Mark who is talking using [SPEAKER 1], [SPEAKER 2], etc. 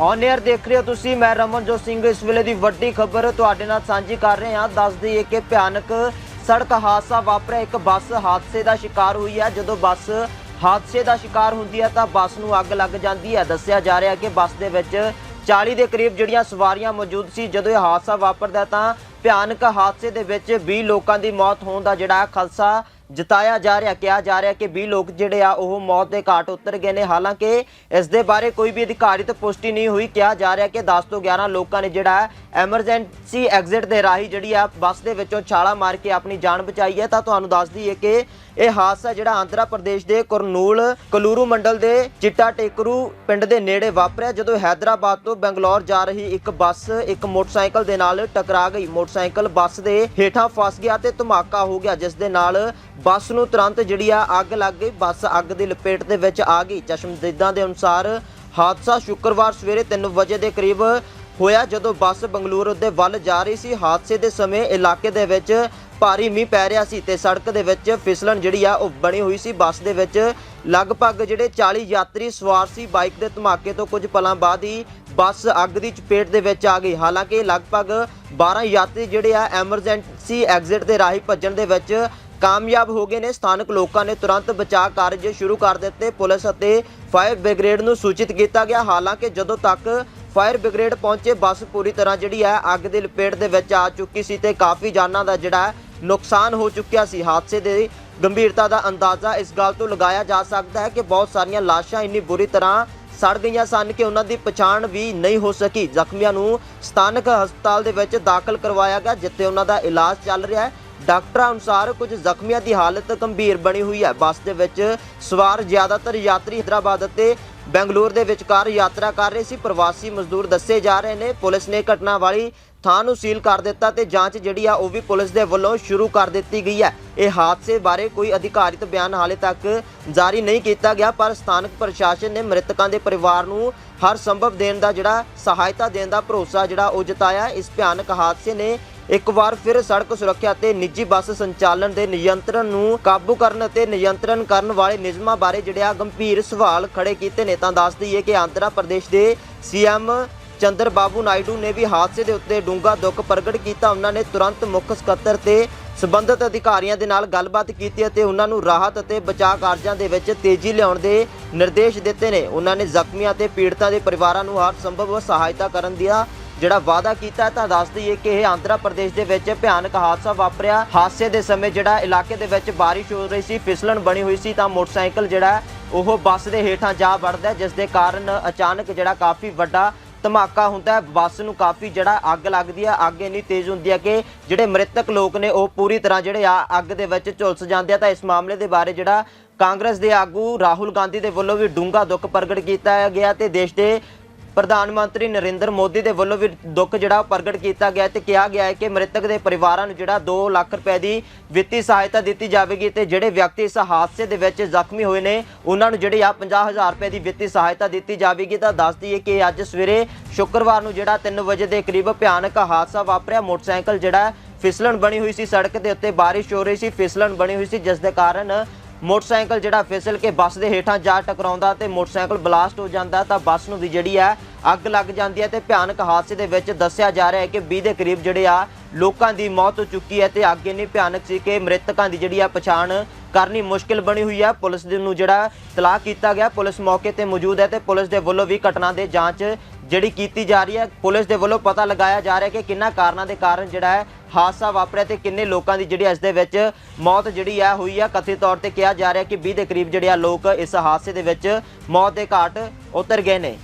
[SPEAKER 1] On air ਦੇਖ ਰਹੇ ਹੋ ਤੁਸੀਂ, ਮੈਂ ਰਮਨਜੋਤ ਸਿੰਘ। ਇਸ ਵੇਲੇ ਦੀ ਵੱਡੀ ਖਬਰ ਤੁਹਾਡੇ ਨਾਲ ਸਾਂਝੀ ਕਰ ਰਹੇ ਹਾਂ। ਦੱਸ ਦਈਏ ਕਿ ਭਿਆਨਕ ਸੜਕ ਹਾਦਸਾ ਵਾਪਰਿਆ। ਇੱਕ ਬੱਸ ਹਾਦਸੇ ਦਾ ਸ਼ਿਕਾਰ ਹੋਈ ਹੈ। ਜਦੋਂ ਬੱਸ ਹਾਦਸੇ ਦਾ ਸ਼ਿਕਾਰ ਹੁੰਦੀ ਹੈ ਤਾਂ ਬੱਸ ਨੂੰ ਅੱਗ ਲੱਗ ਜਾਂਦੀ ਹੈ। ਦੱਸਿਆ ਜਾ ਰਿਹਾ ਕਿ ਬੱਸ ਦੇ ਵਿੱਚ 40 ਦੇ ਕਰੀਬ ਜਿਹੜੀਆਂ ਸਵਾਰੀਆਂ ਮੌਜੂਦ ਸੀ, ਜਦੋਂ ਇਹ ਹਾਦਸਾ ਵਾਪਰਦਾ ਤਾਂ ਭਿਆਨਕ ਹਾਦਸੇ ਦੇ ਵਿੱਚ 20 ਲੋਕਾਂ ਦੀ ਮੌਤ ਹੋਣ ਦਾ ਜਿਹੜਾ ਖਲਸਾ ਜਤਾਇਆ ਜਾ ਰਿਹਾ, ਕਿਹਾ ਜਾ ਰਿਹਾ ਕਿ 20 ਲੋਕ ਜਿਹੜੇ ਆ, ਉਹ ਮੌਤ ਦੇ ਘਾਟ ਉਤਰ ਗਏ ਨੇ। ਹਾਲਾਂਕਿ ਇਸ ਦੇ ਬਾਰੇ ਕੋਈ ਵੀ ਅਧਿਕਾਰਿਤ ਪੁਸ਼ਟੀ ਨਹੀਂ ਹੋਈ। ਕਿਹਾ ਜਾ ਰਿਹਾ ਕਿ 10 ਤੋਂ 11 ਲੋਕਾਂ ਨੇ ਜਿਹੜਾ ਐਮਰਜੈਂਸੀ ਐਗਜ਼ਿਟ ਦੇ ਰਾਹੀਂ ਜਿਹੜੀ ਆ ਬੱਸ ਦੇ ਵਿੱਚੋਂ ਛਾਲਾ ਮਾਰ ਕੇ ਆਪਣੀ ਜਾਨ ਬਚਾਈ ਹੈ, ਤਾਂ ਤੁਹਾਨੂੰ ਦੱਸ ਦਈਏ ਕਿ ਇਹ ਹਾਦਸਾ ਜਿਹੜਾ ਆਂਧਰਾ ਪ੍ਰਦੇਸ਼ ਦੇ ਕੁਰਨੂਲ ਕਲੂਰੂ ਮੰਡਲ ਦੇ ਚਿੱਟਾ ਟੇਕਰੂ ਪਿੰਡ ਦੇ ਨੇੜੇ ਵਾਪਰਿਆ, ਜਦੋਂ ਹੈਦਰਾਬਾਦ ਤੋਂ ਬੰਗਲੌਰ ਜਾ ਰਹੀ ਇੱਕ ਬੱਸ ਇੱਕ ਮੋਟਰਸਾਈਕਲ ਦੇ ਨਾਲ ਟਕਰਾ ਗਈ। ਮੋਟਰਸਾਈਕਲ ਬੱਸ ਦੇ ਹੇਠਾਂ ਫਸ ਗਿਆ ਤੇ ਧਮਾਕਾ ਹੋ ਗਿਆ, ਜਿਸ ਦੇ ਨਾਲ ਬੱਸ ਨੂੰ ਤੁਰੰਤ ਜਿਹੜੀ ਆ ਅੱਗ ਲੱਗ ਗਈ। ਬੱਸ ਅੱਗ ਦੀ ਲਪੇਟ ਦੇ ਵਿੱਚ ਆ ਗਈ। ਚਸ਼ਮਦੀਦਾਂ ਦੇ ਅਨੁਸਾਰ ਹਾਦਸਾ ਸ਼ੁੱਕਰਵਾਰ ਸਵੇਰੇ 3 ਵਜੇ ਦੇ ਕਰੀਬ ਹੋਇਆ ਜਦੋਂ ਬੱਸ ਬੰਗਲੁਰੂ ਦੇ ਵੱਲ ਜਾ ਰਹੀ ਸੀ। ਹਾਦਸੇ ਦੇ ਸਮੇਂ ਇਲਾਕੇ ਦੇ ਵਿੱਚ ਭਾਰੀ ਮੀਂਹ ਪੈ ਰਿਹਾ ਸੀ ਤੇ ਸੜਕ ਦੇ ਵਿੱਚ ਫਿਸਲਣ ਜਿਹੜੀ ਆ ਉਹ ਬਣੀ ਹੋਈ ਸੀ। ਬੱਸ ਦੇ ਵਿੱਚ ਲਗਭਗ ਜਿਹੜੇ 40 ਯਾਤਰੀ ਸਵਾਰ ਸੀ ਬਾਈਕ ਦੇ ਧਮਾਕੇ ਤੋਂ ਕੁਝ ਪਲਾਂ ਬਾਅਦ ਹੀ ਬੱਸ ਅੱਗ ਦੀ ਚਪੇਟ ਦੇ ਵਿੱਚ ਆ ਗਈ। ਹਾਲਾਂਕਿ ਲਗਭਗ 12 ਯਾਤਰੀ ਜਿਹੜੇ ਆ ਐਮਰਜੈਂਸੀ ਐਗਜ਼ਿਟ ਦੇ ਰਾਹੀਂ ਭੱਜਣ ਦੇ ਵਿੱਚ ਕਾਮਯਾਬ ਹੋ ਗਏ ਨੇ। ਸਥਾਨਕ ਲੋਕਾਂ ਨੇ ਤੁਰੰਤ ਬਚਾਅ ਕਾਰਜ ਸ਼ੁਰੂ ਕਰ ਦਿੱਤੇ। ਪੁਲਿਸ ਅਤੇ ਫਾਇਰ ਬ੍ਰਿਗੇਡ ਨੂੰ ਸੂਚਿਤ ਕੀਤਾ ਗਿਆ। ਹਾਲਾਂਕਿ ਜਦੋਂ ਤੱਕ ਫਾਇਰ ਬ੍ਰਿਗੇਡ ਪਹੁੰਚੇ, ਬੱਸ ਪੂਰੀ ਤਰ੍ਹਾਂ ਜਿਹੜੀ ਹੈ ਅੱਗ ਦੀ ਲਪੇਟ ਦੇ ਵਿੱਚ ਆ ਚੁੱਕੀ ਸੀ ਤੇ ਕਾਫੀ ਜਾਨਾਂ ਦਾ ਜਿਹੜਾ ਨੁਕਸਾਨ ਹੋ ਚੁੱਕਿਆ ਸੀ। ਹਾਦਸੇ ਦੇ ਗੰਭੀਰਤਾ ਦਾ ਅੰਦਾਜ਼ਾ ਇਸ ਗੱਲ ਤੋਂ ਲਗਾਇਆ ਜਾ ਸਕਦਾ ਹੈ ਕਿ ਬਹੁਤ ਸਾਰੀਆਂ ਲਾਸ਼ਾਂ ਇੰਨੀ ਬੁਰੀ ਤਰ੍ਹਾਂ ਸੜ ਗਈਆਂ ਸਨ ਕਿ ਉਹਨਾਂ ਦੀ ਪਛਾਣ ਵੀ ਨਹੀਂ ਹੋ ਸਕੀ। ਜ਼ਖਮੀਆਂ ਨੂੰ ਸਥਾਨਕ ਹਸਪਤਾਲ ਦੇ ਵਿੱਚ ਦਾਖਲ ਕਰਵਾਇਆ ਗਿਆ, ਜਿੱਥੇ ਉਹਨਾਂ ਦਾ ਇਲਾਜ ਚੱਲ ਰਿਹਾ ਹੈ। ਡਾਕਟਰਾਂ ਅਨੁਸਾਰ ਕੁਝ ਜ਼ਖਮੀਆਂ ਦੀ ਹਾਲਤ ਗੰਭੀਰ ਬਣੀ ਹੋਈ ਹੈ। ਬੱਸ ਦੇ ਵਿੱਚ ਸਵਾਰ ਜ਼ਿਆਦਾਤਰ ਯਾਤਰੀ ਹੈਦਰਾਬਾਦ ਅਤੇ ਬੈਂਗਲੌਰ ਦੇ ਵਿਚਕਾਰ ਯਾਤਰਾ ਕਰ ਰਹੇ ਸੀ। ਪ੍ਰਵਾਸੀ ਮਜ਼ਦੂਰ ਦੱਸੇ ਜਾ ਰਹੇ ਨੇ। ਪੁਲਿਸ ਨੇ ਘਟਨਾ ਵਾਲੀ ਥਾਂ ਨੂੰ ਸੀਲ ਕਰ ਦਿੱਤਾ ਤੇ ਜਾਂਚ ਜਿਹੜੀ ਆ ਉਹ ਵੀ ਪੁਲਿਸ ਦੇ ਵੱਲੋਂ ਸ਼ੁਰੂ ਕਰ ਦਿੱਤੀ ਗਈ ਹੈ। ਇਹ ਹਾਦਸੇ ਬਾਰੇ ਕੋਈ ਅਧਿਕਾਰਿਤ ਬਿਆਨ ਹਾਲੇ ਤੱਕ ਜਾਰੀ ਨਹੀਂ ਕੀਤਾ ਗਿਆ, ਪਰ ਸਥਾਨਕ ਪ੍ਰਸ਼ਾਸਨ ਨੇ ਮ੍ਰਿਤਕਾਂ ਦੇ ਪਰਿਵਾਰ ਨੂੰ ਹਰ ਸੰਭਵ ਦੇਣ ਦਾ ਜਿਹੜਾ ਸਹਾਇਤਾ ਦੇਣ ਦਾ ਭਰੋਸਾ ਜਿਹੜਾ ਉਹ ਜਤਾਇਆ। ਇਸ ਭਿਆਨਕ ਹਾਦਸੇ ਨੇ ਇੱਕ ਵਾਰ ਫਿਰ ਸੜਕ ਸੁਰੱਖਿਆ ਤੇ ਨਿੱਜੀ ਬੱਸ ਸੰਚਾਲਨ ਦੇ ਨਿਯੰਤਰਣ ਨੂੰ ਕਾਬੂ ਕਰਨ ਅਤੇ ਨਿਯੰਤਰਣ ਕਰਨ ਵਾਲੇ ਨਿਯਮਾਂ ਬਾਰੇ ਜਿਹੜੇ ਆ ਗੰਭੀਰ ਸਵਾਲ ਖੜੇ ਕੀਤੇ ਨੇ, ਤਾਂ ਦੱਸ ਦਈਏ ਕਿ ਆਂਧਰਾ ਪ੍ਰਦੇਸ਼ ਦੇ ਸੀਐਮ ਚੰਦਰ ਬਾਬੂ ਨਾਇਡੂ ਨੇ ਵੀ ਹਾਦਸੇ ਦੇ ਉੱਤੇ ਡੂੰਘਾ ਦੁੱਖ ਪ੍ਰਗਟ ਕੀਤਾ। ਉਹਨਾਂ ਨੇ ਤੁਰੰਤ ਮੁੱਖ ਸਕੱਤਰ ਤੇ ਸਬੰਧਤ ਅਧਿਕਾਰੀਆਂ ਦੇ ਨਾਲ ਗੱਲਬਾਤ ਕੀਤੀ ਅਤੇ ਉਹਨਾਂ ਨੂੰ ਰਾਹਤ ਅਤੇ ਬਚਾਅ ਕਾਰਜਾਂ ਦੇ ਵਿੱਚ ਤੇਜ਼ੀ ਲਿਆਉਣ ਦੇ ਨਿਰਦੇਸ਼ ਦਿੱਤੇ ਨੇ। ਉਹਨਾਂ ਨੇ ਜ਼ਖਮੀਆਂ ਤੇ ਪੀੜਤਾਂ ਦੇ ਪਰਿਵਾਰਾਂ ਨੂੰ ਹਰ ਸੰਭਵ ਸਹਾਇਤਾ ਕਰਨ ਦੀਆਂ ਜਿਹੜਾ ਵਾਅਦਾ ਕੀਤਾ ਤਾਂ ਦੱਸ ਦਈਏ ਕਿ ਇਹ ਆਂਧਰਾ ਪ੍ਰਦੇਸ਼ ਦੇ ਵਿੱਚ ਭਿਆਨਕ ਹਾਦਸਾ ਵਾਪਰਿਆ। ਹਾਦਸੇ ਦੇ ਸਮੇਂ ਜਿਹੜਾ ਇਲਾਕੇ ਦੇ ਵਿੱਚ ਬਾਰਿਸ਼ ਹੋ ਰਹੀ ਸੀ, ਫਿਸਲਣ ਬਣੀ ਹੋਈ ਸੀ, ਤਾਂ ਮੋਟਰਸਾਈਕਲ ਜਿਹੜਾ ਉਹ ਬੱਸ ਦੇ ਹੇਠਾਂ ਜਾ ਵੜਦਾ ਜਿਸ ਦੇ ਕਾਰਨ ਅਚਾਨਕ ਜਿਹੜਾ ਕਾਫੀ ਵੱਡਾ ਧਮਾਕਾ ਹੁੰਦਾ ਹੈ। ਬੱਸ ਨੂੰ ਕਾਫੀ ਜਿਹੜਾ ਅੱਗ ਲੱਗਦੀ ਹੈ, ਅੱਗ ਇੰਨੀ ਤੇਜ਼ ਹੁੰਦੀ ਹੈ ਕਿ ਜਿਹੜੇ ਮ੍ਰਿਤਕ ਲੋਕ ਨੇ, ਉਹ ਪੂਰੀ ਤਰ੍ਹਾਂ ਜਿਹੜੇ ਆ ਅੱਗ ਦੇ ਵਿੱਚ ਝੁਲਸ ਜਾਂਦੇ ਆ। ਤਾਂ ਇਸ ਮਾਮਲੇ ਦੇ ਬਾਰੇ ਜਿਹੜਾ ਕਾਂਗਰਸ ਦੇ ਆਗੂ ਰਾਹੁਲ ਗਾਂਧੀ ਦੇ ਵੱਲੋਂ ਵੀ ਡੂੰਘਾ ਦੁੱਖ ਪ੍ਰਗਟ ਕੀਤਾ ਗਿਆ ਤੇ ਦੇਸ਼ ਦੇ ਪ੍ਰਧਾਨ ਮੰਤਰੀ ਨਰਿੰਦਰ ਮੋਦੀ ਦੇ ਵੱਲੋਂ ਵੀ ਦੁੱਖ ਜਿਹੜਾ ਪ੍ਰਗਟ ਕੀਤਾ ਗਿਆ ਤੇ ਕਿਹਾ ਗਿਆ ਹੈ ਕਿ ਮ੍ਰਿਤਕ ਦੇ ਪਰਿਵਾਰਾਂ ਨੂੰ ਜਿਹੜਾ 2 ਲੱਖ ਰੁਪਏ ਦੀ ਵਿੱਤੀ ਸਹਾਇਤਾ ਦਿੱਤੀ ਜਾਵੇਗੀ ਤੇ ਜਿਹੜੇ ਵਿਅਕਤੀ ਇਸ ਹਾਦਸੇ ਦੇ ਵਿੱਚ ਜ਼ਖਮੀ ਹੋਏ ਨੇ, ਉਹਨਾਂ ਨੂੰ ਜਿਹੜੇ ਆ 50000 ਰੁਪਏ ਦੀ ਵਿੱਤੀ ਸਹਾਇਤਾ ਦਿੱਤੀ ਜਾਵੇਗੀ। ਤਾਂ ਦੱਸ ਦਈਏ ਕਿ ਅੱਜ ਸਵੇਰੇ ਸ਼ੁੱਕਰਵਾਰ ਨੂੰ ਜਿਹੜਾ 3 ਵਜੇ ਦੇ ਕਰੀਬ ਭਿਆਨਕ ਹਾਦਸਾ ਵਾਪਰਿਆ। ਮੋਟਰਸਾਈਕਲ ਜਿਹੜਾ ਫਿਸਲਣ ਬਣੀ ਹੋਈ ਸੀ ਸੜਕ ਦੇ ਉੱਤੇ, ਬਾਰਿਸ਼ ਹੋ ਰਹੀ ਸੀ, ਫਿਸਲਣ ਬਣੀ ਹੋਈ ਸੀ, ਜਿਸ ਦੇ ਕਾਰਨ ਮੋਟਰਸਾਈਕਲ ਜਿਹੜਾ ਫਿਸਲ ਕੇ ਬੱਸ ਦੇ ਹੇਠਾਂ ਜਾ ਟਕਰਾਉਂਦਾ ਤੇ ਮੋਟਰਸਾਈਕਲ ਬਲਾਸਟ ਹੋ ਜਾਂਦਾ ਤਾਂ ਬੱਸ ਨੂੰ ਵੀ ਜਿਹੜੀ ਹੈ ਅੱਗ ਲੱਗ ਜਾਂਦੀ ਹੈ ਤੇ ਭਿਆਨਕ ਹਾਦਸੇ ਦੇ ਵਿੱਚ ਦੱਸਿਆ ਜਾ ਰਿਹਾ ਹੈ ਕਿ 20 ਦੇ ਕਰੀਬ ਜਿਹੜੇ ਆ, ਲੋਕਾਂ ਦੀ ਮੌਤ ਹੋ ਚੁੱਕੀ ਹੈ ਤੇ ਅੱਗ ਇੰਨੀ ਭਿਆਨਕ ਸੀ ਕਿ ਮ੍ਰਿਤਕਾਂ ਦੀ ਜਿਹੜੀ ਆ ਪਛਾਣ ਕਰਨੀ ਮੁਸ਼ਕਿਲ ਬਣੀ ਹੋਈ ਹੈ ਪੁਲਿਸ ਦੇ ਨੂੰ ਜਿਹੜਾ ਤਲਾਕ ਕੀਤਾ ਗਿਆ। ਪੁਲਿਸ ਮੌਕੇ ਤੇ ਮੌਜੂਦ ਹੈ ਤੇ ਪੁਲਿਸ ਦੇ ਵੱਲੋਂ ਵੀ ਘਟਨਾ ਦੇ ਜਾਂਚ ਜਿਹੜੀ ਕੀਤੀ ਜਾ ਰਹੀ ਹੈ। ਪੁਲਿਸ ਦੇ ਵੱਲੋਂ ਪਤਾ ਲਗਾਇਆ ਜਾ ਰਿਹਾ ਕਿ ਕਿੰਨਾ ਕਾਰਨਾਂ ਦੇ ਕਾਰਨ ਜਿਹੜਾ ਹੈ ਹਾਦਸਾ ਵਾਪਰਿਆ ਤੇ ਕਿੰਨੇ ਲੋਕਾਂ ਦੀ ਜਿਹੜੀ ਇਸ ਦੇ ਵਿੱਚ ਮੌਤ ਜਿਹੜੀ ਆ ਹੋਈ ਆ। ਕਥਿਤ ਤੌਰ ਤੇ ਕਿਹਾ ਜਾ ਰਿਹਾ ਕਿ 20 ਦੇ ਕਰੀਬ ਜਿਹੜੇ ਆ ਲੋਕ ਇਸ ਹਾਦਸੇ ਦੇ ਵਿੱਚ ਮੌਤ ਦੇ ਘਾਟ ਉਤਰ ਗਏ ਨੇ।